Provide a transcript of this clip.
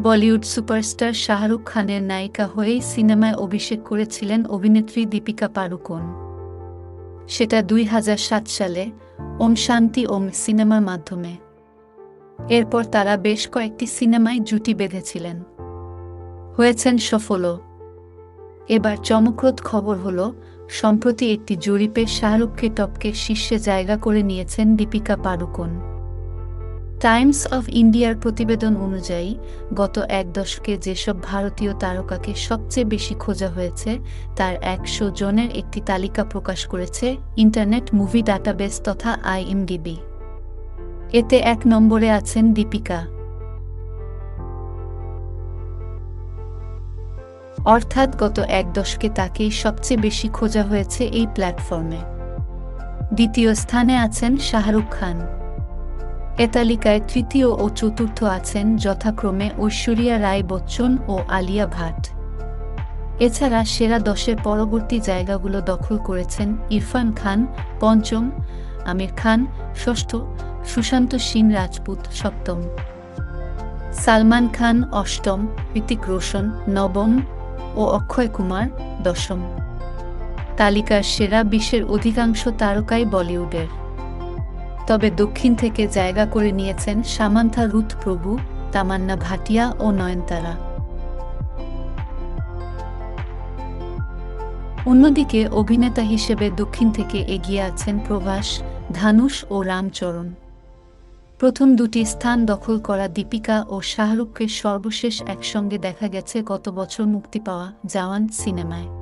Bollywood superstar Shahrukh খানের নায়িকা হয়েই সিনেমায় অভিষেক করেছিলেন অভিনেত্রী দীপিকা পাড়ুকোন। সেটা দুই হাজার সাত সালে ওম শান্তি ওম সিনেমার মাধ্যমে। এরপর তারা বেশ কয়েকটি সিনেমায় জুটি বেঁধেছিলেন। হয়েছেন সফলও। এবার চমকপ্রদ খবর হল, সম্প্রতি একটি জরিপে শাহরুখকে টপকে শীর্ষে জায়গা করে নিয়েছেন দীপিকা পাড়ুকোন। টাইমস অফ ইন্ডিয়ার প্রতিবেদন অনুযায়ী, গত এক দশকে যেসব ভারতীয় তারকাকে সবচেয়ে বেশি খোঁজা হয়েছে, তার একশো জনের একটি তালিকা প্রকাশ করেছে ইন্টারনেট মুভি ডাটাবেস তথা আইএমডিবি। এতে এক নম্বরে আছেন দীপিকা। অর্থাৎ গত এক দশকে তাকেই সবচেয়ে বেশি খোঁজা হয়েছে এই প্ল্যাটফর্মে। দ্বিতীয় স্থানে আছেন শাহরুখ খান। এ তালিকায় তৃতীয় ও চতুর্থ আছেন যথাক্রমে ঐশ্বরিয়া রায় বচ্চন ও আলিয়া ভাট। এছাড়া সেরা দশের পরবর্তী জায়গাগুলো দখল করেছেন ইরফান খান, পঞ্চম, আমির খান, ষষ্ঠ, সুশান্ত সিং রাজপুত, সপ্তম। সালমান খান, অষ্টম ঋতিক রোশন, নবম ও অক্ষয় কুমার, দশম। তালিকার সেরা বিশ্বের অধিকাংশ তারকাই বলিউডের। তবে দক্ষিণ থেকে জায়গা করে নিয়েছেন সামান্থা রুথ প্রভু, তামান্না ভাটিয়া ও নয়নতারা। অন্যদিকে অভিনেতা হিসেবে দক্ষিণ থেকে এগিয়ে আছেন প্রভাস ধানুষ ও রামচরণ। প্রথম দুটি স্থান দখল করা দীপিকা ও শাহরুখকে সর্বশেষ একসঙ্গে দেখা গেছে গত বছর মুক্তি পাওয়া জওয়ান সিনেমায়।